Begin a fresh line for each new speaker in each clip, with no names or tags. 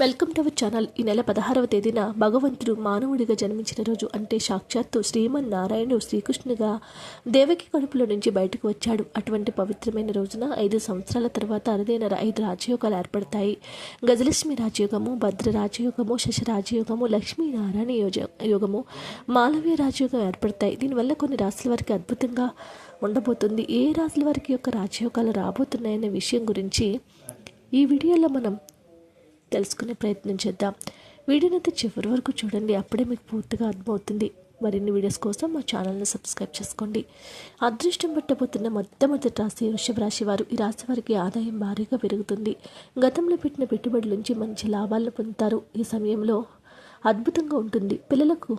Welcome to our channel. ఈ నెల పదహారవ తేదీన భగవంతుడు మానవుడిగా జన్మించిన రోజు అంటే సాక్షాత్తు శ్రీమన్నారాయణుడు శ్రీకృష్ణుగా దేవకి కడుపులో నుంచి బయటకు వచ్చాడు. అటువంటి పవిత్రమైన రోజున ఐదు సంవత్సరాల తర్వాత అరుదైన ఐదు రాజయోగాలు ఏర్పడతాయి. గజలక్ష్మి రాజయోగము భద్ర రాజయోగము శశ రాజయోగము లక్ష్మీనారాయణ యోజ యోగము మాలవ్య రాజయోగం ఏర్పడతాయి. దీనివల్ల కొన్ని రాశుల వారికి అద్భుతంగా ఉండబోతుంది. ఏ రాశుల వారికి యొక్క రాజయోగాలు రాబోతున్నాయనే విషయం గురించి ఈ వీడియోలో మనం తెలుసుకునే ప్రయత్నం చేద్దాం. వీడియోనైతే చివరి వరకు చూడండి. అప్పుడే మీకు పూర్తిగా అర్థమవుతుంది. మరిన్ని వీడియోస్ కోసం మా ఛానల్ని సబ్స్క్రైబ్ చేసుకోండి. అదృష్టం పట్టబోతున్న మొట్టమొదటి రాశి వృషభ రాశి వారు ఈ రాశి వారికి ఆదాయం భారీగా పెరుగుతుంది. గతంలో పెట్టిన పెట్టుబడుల నుంచి మంచి లాభాలను పొందుతారు. ఈ సమయంలో అద్భుతంగా ఉంటుంది. పిల్లలకు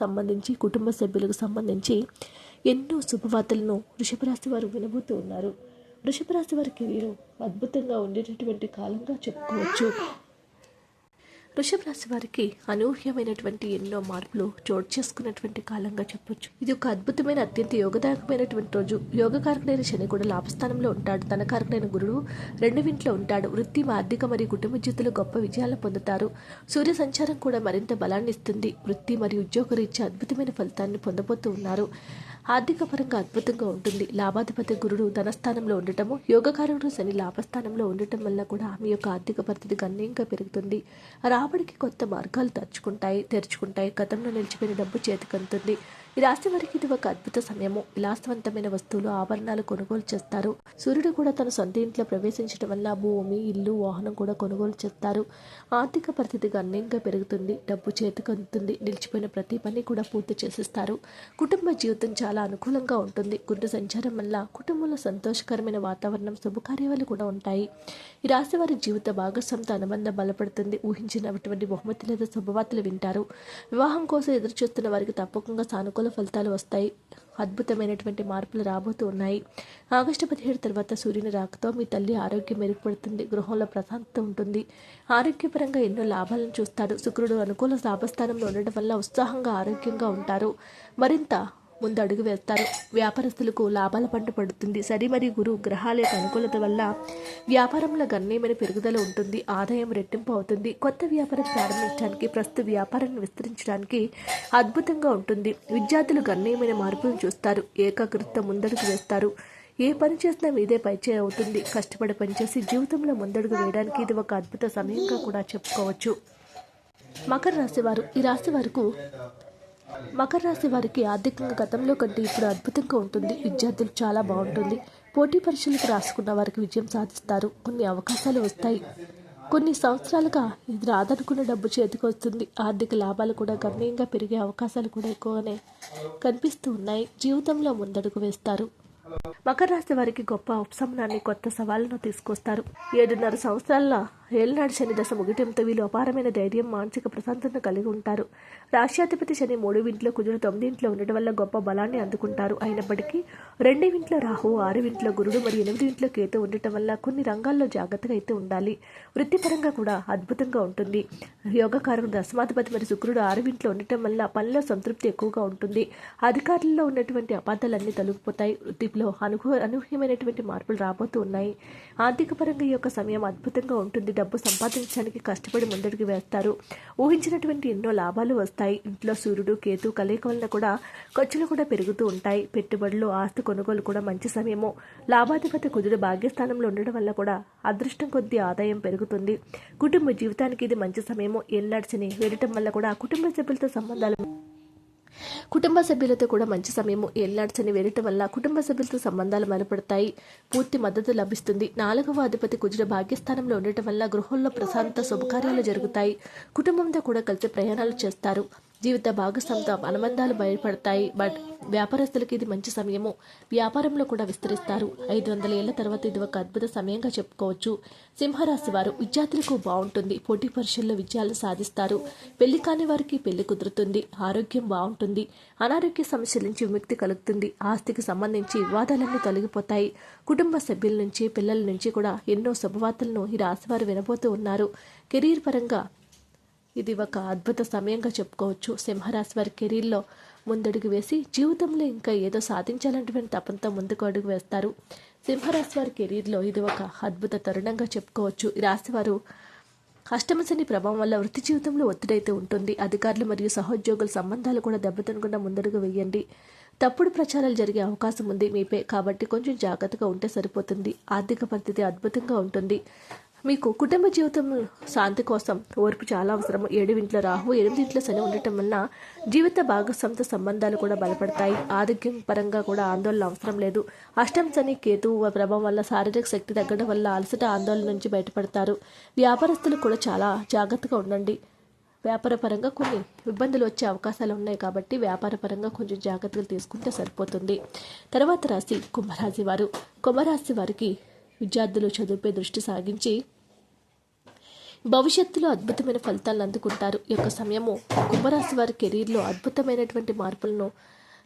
సంబంధించి కుటుంబ సభ్యులకు సంబంధించి ఎన్నో శుభవార్తలను వృషభ రాశి వారు వినబోతూ ఉన్నారు. వృషభ రాశి వారికి వీరు అద్భుతంగా ఉండేటటువంటి కాలంగా చెప్పుకోవచ్చు. వృషభ రాశి వారికి అనూహ్యమైనటువంటి ఎన్నో మార్పులు చోటు చేసుకున్నటువంటి కాలంగా చెప్పొచ్చు. ఇది ఒక అద్భుతమైన అత్యంత యోగదాయకమైనటువంటి రోజు. యోగకారకుడైన శని కూడా లాభస్థానంలో ఉంటాడు. తన కారకుడైన గురుడు రెండు ఇంట్లో ఉంటాడు. వృత్తి ఆర్థిక మరియు కుటుంబ జీవితంలో గొప్ప విజయాలను పొందుతారు. సూర్య సంచారం కూడా మరింత బలాన్ని ఇస్తుంది వృత్తి మరియు ఉద్యోగ రీత్యా అద్భుతమైన ఫలితాన్ని పొందబోతూ ఉన్నారు. ఆర్థిక పరంగా అద్భుతంగా ఉంటుంది. లాభాధిపతి గురుడు ధనస్థానంలో ఉండటము యోగకారుడు శని లాభస్థానంలో ఉండటం వల్ల కూడా మీ యొక్క ఆర్థిక పరిస్థితి గణనీయంగా పెరుగుతుంది. రాబడికి కొత్త మార్గాలు తెరుచుకుంటాయి తెరుచుకుంటాయి. గతంలో నిలిచిపోయిన డబ్బు చేతికంతుంది. ఈ రాశి వారికి ఇది ఒక అద్భుత సమయము. విలాసవంతమైన వస్తువులు ఆభరణాలు కొనుగోలు చేస్తారు. సూర్యుడు కూడా తన సొంత ఇంట్లో ప్రవేశించడం వల్ల భూమి ఇల్లు వాహనం కూడా కొనుగోలు చేస్తారు. ఆర్థిక పరిస్థితి గణనీయంగా పెరుగుతుంది. డబ్బు చేతికి అందుతుంది. నిలిచిపోయిన ప్రతి పని కూడా పూర్తి చేసిస్తారు. కుటుంబ జీవితం చాలా అనుకూలంగా ఉంటుంది. గుండె సంచారం వల్ల కుటుంబంలో సంతోషకరమైన వాతావరణం శుభకార్యాలు కూడా ఉంటాయి. ఈ రాశి వారి జీవిత భాగస్వామితో అనుబంధం బలపడుతుంది. ఊహించినటువంటి బహుమతి లేదా శుభవార్తలు వింటారు. వివాహం కోసం ఎదురు చూస్తున్న వారికి తప్పకుండా సానుకూల ఫలితాలు వస్తాయి. అద్భుతమైనటువంటి మార్పులు రాబోతూ ఉన్నాయి. ఆగస్టు పదిహేడు తర్వాత సూర్యుని రాకతో మీ తల్లి ఆరోగ్యం మెరుగుపడుతుంది. గృహంలో ప్రశాంతత ఉంటుంది. ఆరోగ్యపరంగా ఎన్నో లాభాలను చూస్తాడు. శుక్రుడు అనుకూల లాభస్థానంలో ఉండడం వల్ల ఉత్సాహంగా ఆరోగ్యంగా ఉంటారు. మరింత ముందు అడుగు వేస్తారు. వ్యాపారస్తులకు లాభాల పంట పడుతుంది. సరి మరి గురు గ్రహాల యొక్క అనుకూలత వల్ల వ్యాపారంలో గణనీయమైన పెరుగుదల ఉంటుంది. ఆదాయం రెట్టింపు అవుతుంది. కొత్త వ్యాపారం ప్రారంభించడానికి ప్రస్తుత వ్యాపారాన్ని విస్తరించడానికి అద్భుతంగా ఉంటుంది. విద్యార్థులు గణనీయమైన మార్పులను చూస్తారు. ఏకాగ్రత ముందడుగు వేస్తారు. ఏ పని చేసినా మీదే పైచే అవుతుంది. కష్టపడి పనిచేసి జీవితంలో ముందడుగు వేయడానికి ఇది ఒక అద్భుత సమయంగా కూడా చెప్పుకోవచ్చు. మకర రాశి వారు ఈ రాశి వారికి మకర రాశి వారికి ఆర్థికంగా గతంలో కంటే ఇప్పుడు అద్భుతంగా ఉంటుంది. విద్యార్థులు చాలా బాగుంటుంది. పోటీ పరీక్షలకు రాసుకున్న వారికి విజయం సాధిస్తారు. కొన్ని అవకాశాలు వస్తాయి. కొన్ని సంవత్సరాలుగా ఇది రాదనుకున్న డబ్బు చేతికి వస్తుంది. ఆర్థిక లాభాలు కూడా గణనీయంగా పెరిగే అవకాశాలు కూడా ఎక్కువగానే కనిపిస్తూ ఉన్నాయి. జీవితంలో ముందడుగు వేస్తారు. మకర రాశి వారికి గొప్ప ఉపశమనాన్ని కొత్త సవాళ్ళను తీసుకొస్తారు. ఏడున్నర సంవత్సరాల ఏళ్ళనాడు శని దశ ముగియటంతో వీళ్ళు అపారమైన ధైర్యం మానసిక ప్రశాంతతను కలిగి ఉంటారు. రాష్ట్రాధిపతి శని మూడు ఇంట్లో కుజుడు తొమ్మిది ఇంట్లో ఉండడం వల్ల గొప్ప బలాన్ని అందుకుంటారు. అయినప్పటికీ రెండు ఇంట్లో రాహు ఆరు ఇంట్లో గురుడు మరియు ఎనిమిది ఇంట్లో కేతు ఉండటం వల్ల కొన్ని రంగాల్లో జాగ్రత్తగా అయితే ఉండాలి. వృత్తిపరంగా కూడా అద్భుతంగా ఉంటుంది. యోగకారుడు దశమాధిపతి మరియు శుక్రుడు ఆరు ఇంట్లో ఉండటం వల్ల పనిలో సంతృప్తి ఎక్కువగా ఉంటుంది. అధికారుల్లో ఉన్నటువంటి అపార్థాలన్నీ తొలగిపోతాయి. వృత్తిలో అనుకూ అనూహ్యమైనటువంటి మార్పులు రాబోతూ ఉన్నాయి. ఆర్థిక పరంగా ఈ యొక్క సమయం అద్భుతంగా ఉంటుంది. డబ్బు సంపాదించడానికి కష్టపడి ముందడుగు వేస్తారు. ఊహించినటువంటి ఎన్నో లాభాలు వస్తాయి. ఇంట్లో సూర్యుడు కేతు కలయిక వలన కూడా ఖర్చులు కూడా పెరుగుతూ ఉంటాయి. పెట్టుబడులు ఆస్తి కొనుగోలు కూడా మంచి సమయము. లాభాధిపతి కుదురు భాగ్యస్థానంలో ఉండడం వల్ల కూడా అదృష్టం కొద్దీ ఆదాయం పెరుగుతుంది. కుటుంబ జీవితానికి ఇది మంచి సమయము. ఎన్నడచని వెళ్ళటం వల్ల కూడా కుటుంబ సభ్యులతో సంబంధాలు కుటుంబ సభ్యులతో కూడా మంచి సమయము ఏళ్ళాడ్చని వెళ్ళటం వల్ల కుటుంబ సభ్యులతో సంబంధాలు బలపడతాయి పూర్తి మద్దతు లభిస్తుంది. నాలుగవ అధిపతి కుజుడు భాగ్యస్థానంలో ఉండటం వల్ల గృహంలో ప్రశాంత శుభకార్యాలు జరుగుతాయి. కుటుంబంతో కూడా కలిసి ప్రయాణాలు చేస్తారు. జీవిత భాగస్వామితో అనుబంధాలు బయటపడతాయి బట్ వ్యాపారస్తులకి ఇది మంచి సమయము. వ్యాపారంలో కూడా విస్తరిస్తారు. ఐదు వందల ఏళ్ళ తర్వాత ఇది ఒక అద్భుత సమయంగా చెప్పుకోవచ్చు. సింహరాశి వారు విద్యార్థులకు బాగుంటుంది. పోటీ పరీక్షల్లో విజయాలు సాధిస్తారు. పెళ్ళి కాని వారికి పెళ్ళి కుదురుతుంది. ఆరోగ్యం బాగుంటుంది. అనారోగ్య సమస్యల నుంచి విముక్తి కలుగుతుంది. ఆస్తికి సంబంధించి వివాదాలన్నీ తొలగిపోతాయి. కుటుంబ సభ్యుల నుంచి పిల్లల నుంచి కూడా ఎన్నో శుభవార్తలను ఈ రాశివారు వినబోతూ ఉన్నారు. కెరీర్ పరంగా ఇది ఒక అద్భుత సమయంగా చెప్పుకోవచ్చు. సింహరాశి వారి కెరీర్లో ముందడుగు వేసి జీవితంలో ఇంకా ఏదో సాధించాలన్నటువంటి తపంతో ముందుకు అడుగు వేస్తారు. సింహరాశి వారి కెరీర్లో ఇది ఒక అద్భుత తరుణంగా చెప్పుకోవచ్చు. ఈ రాశి వారు అష్టమశని ప్రభావం వల్ల వృత్తి జీవితంలో ఒత్తిడైతే ఉంటుంది. అధికారులు మరియు సహోద్యోగుల సంబంధాలు కూడా దెబ్బతినకుండా ముందడుగు వేయండి. తప్పుడు ప్రచారాలు జరిగే అవకాశం ఉంది మీపై. కాబట్టి కొంచెం జాగ్రత్తగా ఉంటే సరిపోతుంది. ఆర్థిక పరిస్థితి అద్భుతంగా ఉంటుంది. మీకు కుటుంబ జీవితం శాంతి కోసం ఓర్పు చాలా అవసరం. ఏడువింట్లో రాహు ఎనిమిదింట్లో శని ఉండటం వలన జీవిత భాగస్వామితో సంబంధాలు కూడా బలపడతాయి. ఆరోగ్యం పరంగా కూడా ఆందోళన అవసరం లేదు. అష్టం శని కేతు ప్రభావం వల్ల శారీరక శక్తి తగ్గడం వల్ల అలసట ఆందోళన నుంచి బయటపడతారు. వ్యాపారస్తులు కూడా చాలా జాగ్రత్తగా ఉండండి. వ్యాపారపరంగా కొన్ని ఇబ్బందులు వచ్చే అవకాశాలు ఉన్నాయి కాబట్టి వ్యాపారపరంగా కొంచెం జాగ్రత్తలు తీసుకుంటే సరిపోతుంది. తర్వాత రాశి కుంభరాశి వారు. కుంభరాశి వారికి విద్యార్థులు చదువుపై దృష్టి సాగించి భవిష్యత్తులో అద్భుతమైన ఫలితాలను అందుకుంటారు. ఈ యొక్క సమయము కుంభరాశి వారి కెరీర్లో అద్భుతమైనటువంటి మార్పులను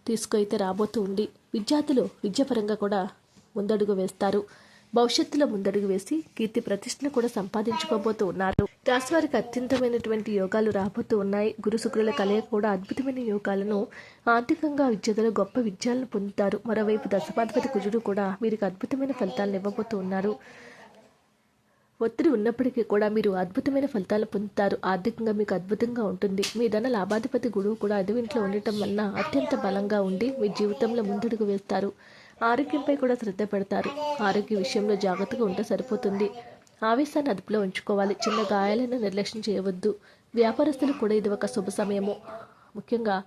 తీసుకైతే రాబోతూ ఉంది. విద్యార్థులు విద్యాపరంగా కూడా ముందడుగు వేస్తారు. భవిష్యత్తులో ముందడుగు వేసి కీర్తి ప్రతిష్టను కూడా సంపాదించుకోబోతూ ఉన్నారు. రాశి వారికి అత్యంతమైనటువంటి యోగాలు రాబోతూ ఉన్నాయి. గురు శుక్రుల కలయిక కూడా అద్భుతమైన యోగాలను ఆర్థికంగా విద్యార్థులు గొప్ప విజయాలను పొందుతారు. మరోవైపు దశమాధిపతి కుజుడు కూడా వీరికి అద్భుతమైన ఫలితాలను ఇవ్వబోతూ ఉన్నారు. ఒత్తిడి ఉన్నప్పటికీ కూడా మీరు అద్భుతమైన ఫలితాలు పొందుతారు. ఆర్థికంగా మీకు అద్భుతంగా ఉంటుంది. మీ ధన లాభాధిపతి గురువు కూడా అదివింట్లో ఇంట్లో ఉండటం వలన అత్యంత బలంగా ఉండి మీ జీవితంలో ముందడుగు వేస్తారు. ఆరోగ్యంపై కూడా శ్రద్ధ పెడతారు. ఆరోగ్య విషయంలో జాగ్రత్తగా ఉంటే సరిపోతుంది. ఆవేశాన్ని అదుపులో ఉంచుకోవాలి. చిన్న గాయాలను నిర్లక్ష్యం చేయవద్దు. వ్యాపారస్తులు కూడా ఇది ఒక శుభ సమయము. ముఖ్యంగా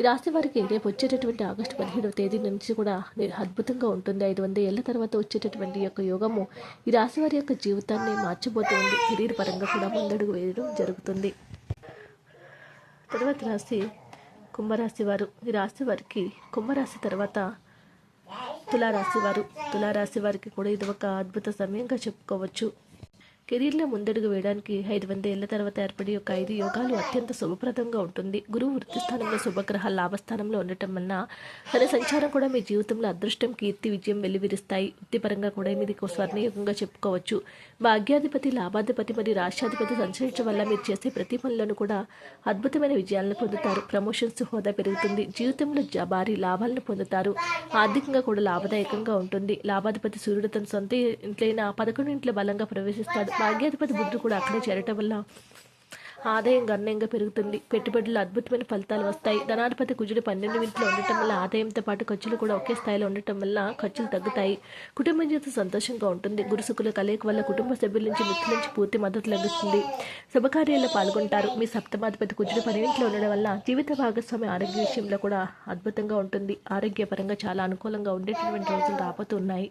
ఈ రాశి వారికి రేపు వచ్చేటటువంటి ఆగస్టు పదిహేడవ తేదీ నుంచి కూడా అద్భుతంగా ఉంటుంది. ఐదు వందల ఏళ్ళ తర్వాత వచ్చేటటువంటి యొక్క యోగము ఈ రాశి వారి యొక్క జీవితాన్ని మార్చబోతుంది. కెరీర్ పరంగా కూడా ముందడుగు వేయడం జరుగుతుంది. తర్వాత రాశి కుంభరాశి వారు. ఈ రాశి వారికి కుంభరాశి తర్వాత తులారాశి వారు. తులారాశి వారికి కూడా ఇది ఒక అద్భుత సమయంగా చెప్పుకోవచ్చు. కెరీర్లో ముందడుగు వేయడానికి ఐదు వంద ఏళ్ళ తర్వాత ఏర్పడి ఒక ఐదు యోగాలు అత్యంత శుభప్రదంగా ఉంటుంది. గురువు వృత్తి స్థానంలో శుభగ్రహాల లాభస్థానంలో ఉండటం వలన తన సంచారం కూడా మీ జీవితంలో అదృష్టం కీర్తి విజయం వెల్లివిరుస్తాయి. వృత్తిపరంగా కూడా మీది స్వర్ణయోగంగా స్వర్ణయుగంగా చెప్పుకోవచ్చు. భాగ్యాధిపతి లాభాధిపతి మరియు రాష్ట్రాధిపతి సంచరించడం వల్ల మీరు చేసే ప్రతి పనులను కూడా అద్భుతమైన విజయాలను పొందుతారు. ప్రమోషన్స్ హోదా పెరుగుతుంది. జీవితంలో జ- భారీ లాభాలను పొందుతారు. ఆర్థికంగా కూడా లాభదాయకంగా ఉంటుంది. లాభాధిపతి సూర్యుడు తన సొంత ఇంట్లైన పదకొండు ఇంట్లో బలంగా ప్రవేశిస్తాడు. భాగ్యాధిపతి బుద్ధుడు కూడా అక్కడే చేరటం వల్ల ఆదాయం గణనీయంగా పెరుగుతుంది. పెట్టుబడులు అద్భుతమైన ఫలితాలు వస్తాయి. ధనాధిపతి కుజుడు పన్నెండు ఇంట్లో ఉండటం వల్ల ఆదాయంతో పాటు ఖర్చులు కూడా ఒకే స్థాయిలో ఉండటం వల్ల ఖర్చులు తగ్గుతాయి. కుటుంబం జీవితం సంతోషంగా ఉంటుంది. గురుసుకుల కలయిక వల్ల కుటుంబ సభ్యుల నుంచి మిత్రుల నుంచి పూర్తి మద్దతు లభిస్తుంది. శుభకార్యాల్లో పాల్గొంటారు. మీ సప్తమాధిపతి కుజుడు పన్నెండింట్లో ఉండడం వల్ల జీవిత భాగస్వామి ఆరోగ్య విషయంలో కూడా అద్భుతంగా ఉంటుంది. ఆరోగ్యపరంగా చాలా అనుకూలంగా ఉండేటటువంటి రోజులు రాబోతున్నాయి.